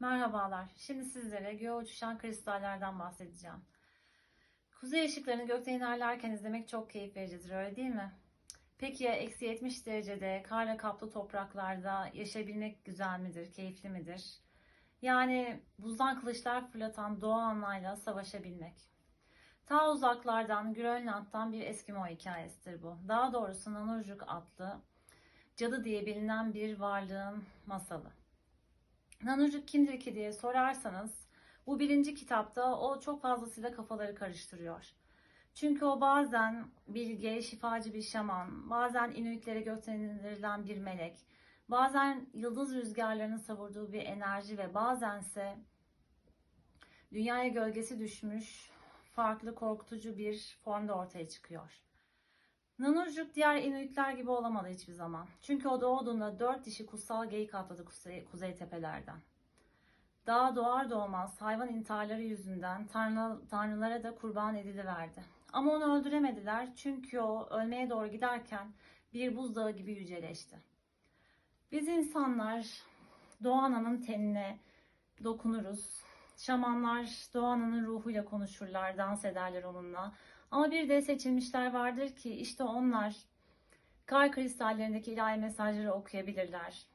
Merhabalar. Şimdi sizlere göğe uçuşan kristallerden bahsedeceğim. Kuzey ışıklarını gökten inerlerken izlemek çok keyif vericidir, öyle değil mi? Peki ya eksi 70 derecede karla kaplı topraklarda yaşayabilmek güzel midir, keyifli midir? Yani buzdan kılıçlar fırlatan doğa anlayla savaşabilmek. Ta uzaklardan, Grönland'dan bir Eskimo hikayesidir bu. Daha doğrusu Nanurjuk adlı cadı diye bilinen bir varlığın masalı. Nanucuk kimdir ki diye sorarsanız bu birinci kitapta o çok fazlasıyla kafaları karıştırıyor. Çünkü o bazen bilge, şifacı bir şaman, bazen Inuitlere gökten indirilen bir melek, bazen yıldız rüzgarlarının savurduğu bir enerji ve bazense dünyaya gölgesi düşmüş, farklı korkutucu bir formda ortaya çıkıyor. Nanurcuk diğer Inuitler gibi olamadı hiçbir zaman. Çünkü o doğduğunda dört dişi kutsal geyik atladı kuzey, kuzey tepelerden. Daha doğar doğmaz hayvan intiharları yüzünden tanrı, tanrılara da kurban ediliverdi. Ama onu öldüremediler çünkü o ölmeye doğru giderken bir buzdağı gibi yüceleşti. Biz insanlar Doğu Ana'nın tenine dokunuruz. Şamanlar Doğu Ana'nın ruhuyla konuşurlar, dans ederler onunla. Ama bir de seçilmişler vardır ki işte onlar kar kristallerindeki ilahi mesajları okuyabilirler.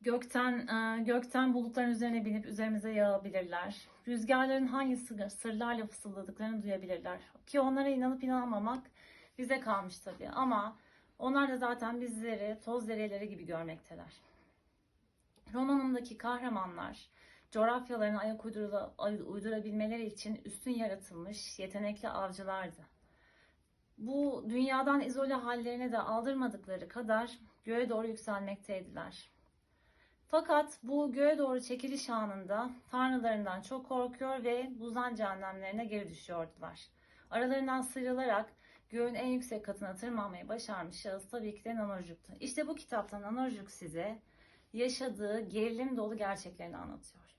Gökten e, gökten bulutların üzerine binip üzerimize yağabilirler. Rüzgarların hangi sır- sırlarla fısıldadıklarını duyabilirler. Ki onlara inanıp inanmamak bize kalmış tabii. Ama onlar da zaten bizleri toz dereleri gibi görmekteler. Romanımdaki kahramanlar coğrafyalarına ayak uydurabilmeleri için üstün yaratılmış yetenekli avcılardı. Bu dünyadan izole hallerine de aldırmadıkları kadar göğe doğru yükselmekteydiler. Fakat bu göğe doğru çekiliş anında tanrılarından çok korkuyor ve buzdan cehennemlerine geri düşüyordular. Aralarından sıyrılarak göğün en yüksek katına tırmanmayı başarmış şahıs tabii ki de Nanorjuk'tu. İşte bu kitapta Nanorjuk size yaşadığı gerilim dolu gerçeklerini anlatıyor.